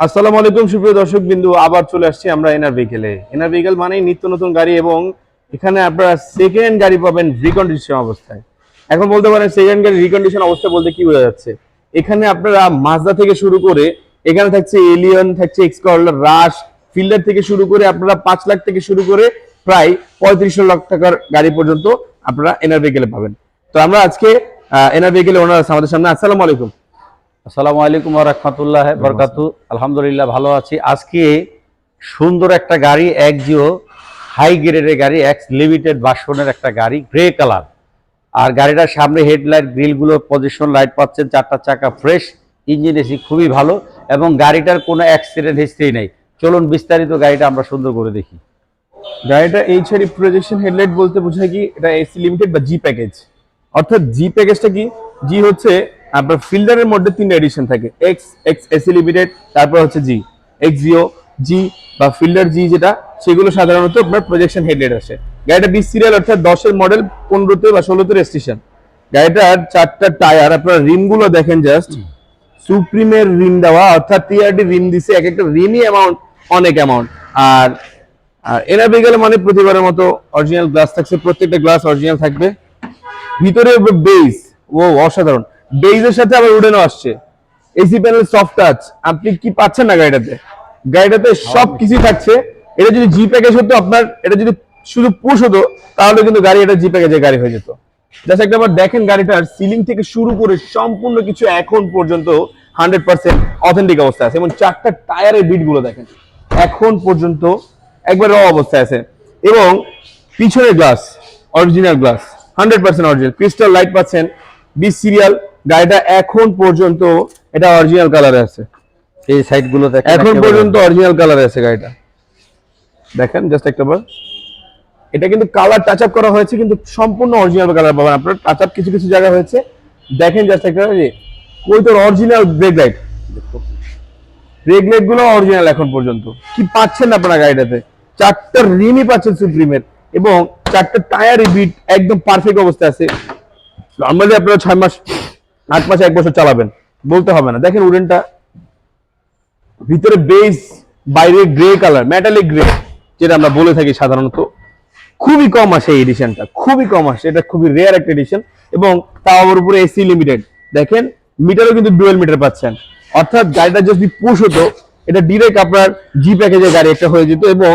আসসালামু আলাইকুম, সুপ্রিয় দর্শক বিন্দু আবার চলে আসছি আমরা এনার ভেহিকেলে এনার ভেহিকেল মানেই নিত্য নতুন গাড়ি এবং এখানে আপনারা সেকেন্ড গাড়ি পাবেন রিকন্ডিশন অবস্থায়। এখন বলতে পারেন সেকেন্ড গাড়ি রিকন্ডিশন অবস্থা বলতে কি বোঝা যাচ্ছে? এখানে আপনারা মাজদা থেকে শুরু করে, এখানে থাকছে এলিয়ন থাকছে এক্সকর্লার রাশ ফিল্ডার থেকে শুরু করে আপনারা পাঁচ লাখ থেকে শুরু করে প্রায় পঁয়ত্রিশ লাখ টাকার গাড়ি পর্যন্ত আপনারা এনার ভেহিকেলে পাবেন। তো আমরা আজকে এনার ভেহিকেলে ওনার আমাদের সামনে। আসসালামু আলাইকুম। আসসালামু আলাইকুম রহমতুল্লাহ বরকাতু। আলহামদুলিল্লাহ ভালো আছি। আজকে সুন্দর একটা গাড়ি, এক জিও হাই গ্রেডের গাড়ি এক্স লিমিটেড বাসনের একটা গাড়ি গ্রে কালার আর গাড়িটার সামনে হেডলাইট গ্রিলগুলো পজিশন লাইট পাচ্ছেন, চারটা চাকা ফ্রেশ ইঞ্জিন এসি খুবই ভালো এবং গাড়িটার কোনো অ্যাক্সিডেন্ট হিস্ট্রি নেই। চলুন বিস্তারিত গাড়িটা আমরা সুন্দর করে দেখি। গাড়িটা এইচআরই প্রজেকশন হেডলাইট বলতে বোঝায় কি, এটা এসি লিমিটেড বা জি প্যাকেজ অর্থাৎ জি প্যাকেজটা কি? জি হচ্ছে আপনার ফিল্ডারের মধ্যে তিনটা এডিশন থাকে। এক্স এক্স এসি লিমিটেড তারপর হচ্ছে জি এক্স জিও জি বা ফিল্ডার জি যেটা, সেগুলো সাধারণত আপনার প্রজেকশন হেডলাইট আসে। গাড়িটা বিশ সিরিয়াল অর্থাৎ দশের মডেল পনেরোতে বা ষোলোতে রেজিস্ট্রেশন গাড়িটার চারটা টায়ার আপনার রিমগুলো দেখেন জাস্ট সুপ্রিমের রিম দেওয়া, অর্থাৎ টিআরডি রিম দিছে এক একটা রিমই অ্যামাউন্ট অনেক অ্যামাউন্ট আর আর এনার গেলে মানে প্রতিবারের মতো অরিজিনাল গ্লাস থাকছে, প্রত্যেকটা গ্লাস অরিজিনাল থাকবে। ভিতরে বেস ও, অসাধারণ। বেইজের সাথে আবার উডেনও আসছে। এসি প্যানেল সফট টাচ আপনি কি পাচ্ছেন না গাড়িটাতে? গাড়িটাতে সব কিছু থাকছে। এটা যদি জি প্যাকেজ হতো আপনার, এটা যদি শুধু পুশ হতো, তাহলে কিন্তু গাড়ি এটা জি প্যাকেজের গাড়ি হয়ে যেত। জাস্ট একটা বার দেখেন গাড়িটার সিলিং থেকে শুরু করে সম্পূর্ণ কিছু এখন পর্যন্ত হান্ড্রেড পার্সেন্ট অথেন্টিক অবস্থা আছে। এবং চারটা টায়ারের বিটগুলো দেখেন। এখন পর্যন্ত একবার র অবস্থায় আছে। এবং পিছনের glass original glass hundred percent original crystal light পাচ্ছেন বিশ সিরিয়াল গাড়িটা এখন পর্যন্ত এটা অরিজিনাল কালারে আছে। এই সাইডগুলো দেখেন এখন পর্যন্ত অরিজিনাল কালারে আছে গাড়িটা। দেখেন জাস্ট একটা বার। এটা কিন্তু কালার টাচ আপ করা হয়েছে কিন্তু সম্পূর্ণ অরিজিনাল কালার পাবেন আপনার টাচ আপ কিছু কিছু জায়গা হয়েছে। দেখেন জাস্ট একটা কই তোর অরিজিনাল ব্রেক লাইট ব্রেক লাইটগুলো অরিজিনাল এখন পর্যন্ত। কি পাচ্ছেন আপনারা গাড়িটাতে? চারটা রিমই পাচ্ছেন সুপ্রিমের এবং চারটা টায়ার বিট একদম পারফেক্ট অবস্থায় আছে। নর্মালি আপনারা ছয় মাস আট মাস এক বছর চালাবেন। বলতে হবে না। দেখেন উডেনটা, ভিতরে বেস, বাইরে গ্রে কালার মেটালিক গ্রে, যেটা আমরা বলে থাকি সাধারণত। খুবই কম আসে এই এডিশনটা খুবই কম আসে। এটা খুবই রেয়ার একটা এডিশন এবং তাও আবার উপরে এসি লিমিটেড দেখেন মিটারও কিন্তু ডুয়েল মিটার পাচ্ছেন। অর্থাৎ গাড়িটা যদি পুশ হতো এটা ডিরেক্ট আপনার জি প্যাকেজের গাড়ি একটা হয়ে যেত এবং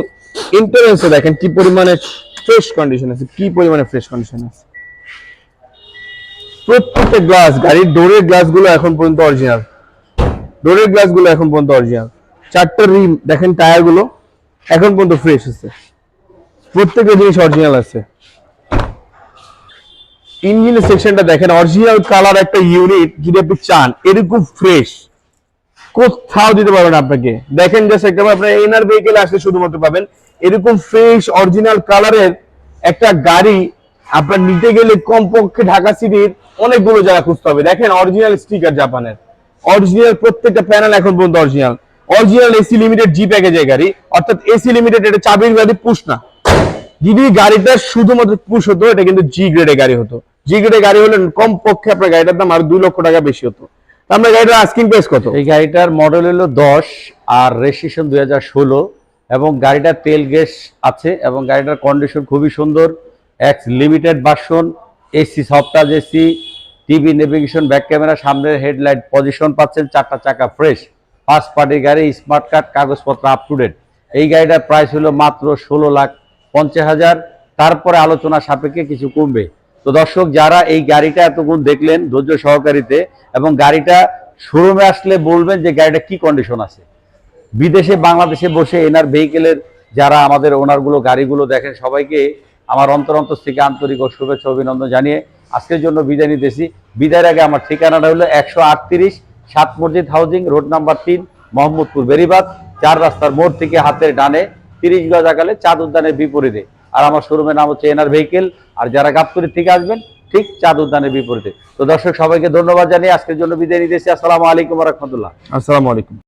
ইন্টারেন্সে দেখেন কি পরিমাণে ফ্রেশ কন্ডিশন আছে, কি পরিমাণে ফ্রেশ কন্ডিশন আছে। প্রত্যেকটা গ্লাস গাড়ির ডোরের গ্লাসগুলো এখন পর্যন্ত অরিজিনাল ডোরের গ্লাসগুলো এখন পর্যন্ত অরিজিনাল চারটা রিম দেখেন টায়ারগুলো এখন পর্যন্ত ফ্রেশ আছে। প্রত্যেকটা জিনিস অরিজিনাল আছে। ইঞ্জিনের সেকশনটা দেখেন অরিজিনাল কালার একটা ইউনিট যদি আপনি চান, এরকম ফ্রেশ কোথাও দিতে পারবেন আপনাকে। দেখেন জাস্ট একটা আপনার এনার ভেহিকেল আসলে শুধুমাত্র পাবেন। এরকম ফ্রেশ অরিজিনাল কালারের একটা গাড়ি আপনার নিতে গেলে কমপক্ষে ঢাকা সিটির অনেকগুলো জায়গা খুঁজতে হবে। দেখেন অরিজিনাল স্টিকার জাপানের। অরিজিনাল প্রত্যেকটা প্যানেল এখন পর্যন্ত original original AC limited G প্যাকেজের গাড়ি। অর্থাৎ এসি লিমিটেড এটা চাবির গাড়ি পুশ না। যদি গাড়িটা শুধুমাত্র পুশ হতো, এটা কিন্তু জি গ্রেডের গাড়ি হতো। জি গ্রেডের গাড়ি হলে কম পক্ষে আপনার গাড়িটার দাম আর দুই লক্ষ টাকা বেশি হতো। আমরা গাড়িটার আস্কিং প্রাইস কত? এই গাড়িটার মডেল হলো দশ আর রেজিস্ট্রেশন দুই হাজার ষোলো এবং গাড়িটার তেল গ্যাস আছে এবং গাড়িটার কন্ডিশন খুবই সুন্দর। X limited version AC সফটাজ AC TV navigation back camera সামনের হেডলাইট পজিশন পাচ্ছেন, চারটা চাকা ফ্রেশ ফার্স্ট পার্টি গাড়ি স্মার্ট কার্ড কাগজপত্র আপ টু ডেট এই গাড়িটার প্রাইস হলো মাত্র ষোলো লাখ পঞ্চাশ হাজার। তারপরে আলোচনা সাপেক্ষে কিছু কমবে। তো দর্শক, যারা এই গাড়িটা এতক্ষণ দেখলেন ধৈর্য সহকারীতে এবং গাড়িটা শোরুমে আসলে বলবেন যে গাড়িটা কি কন্ডিশন আছে। বিদেশে, বাংলাদেশে বসে এনার ভেহিকেলের যারা আমাদের ওনারগুলো গাড়িগুলো দেখেন, সবাইকে আমার অন্তর অন্তর থেকে আন্তরিক ও শুভেচ্ছা অভিনন্দন জানিয়ে আজকের জন্য বিদায় নিতেছি। বিদায়ের আগে আমার ঠিকানাটা হলো একশো আটত্রিশ সাত মসজিদ হাউজিং, রোড নাম্বার তিন, মোহাম্মদপুর বেরিবাদ, চার রাস্তার মোড় থেকে হাতের ডানে তিরিশ গজ আকালে চাঁদ উদ্যানের বিপরীতে। আর আমার শোরুমের নাম হচ্ছে এনার ভেহিকেল, আর যারা গাবতলির থেকে আসবেন, ঠিক চাঁদ উদ্যানের বিপরীতে। তো দর্শক, সবাইকে ধন্যবাদ জানিয়ে আজকের জন্য বিদায় নিতেছি। আসসালামু আলাইকুম রহমতুল্লাহ। আসসালামু আলাইকুম।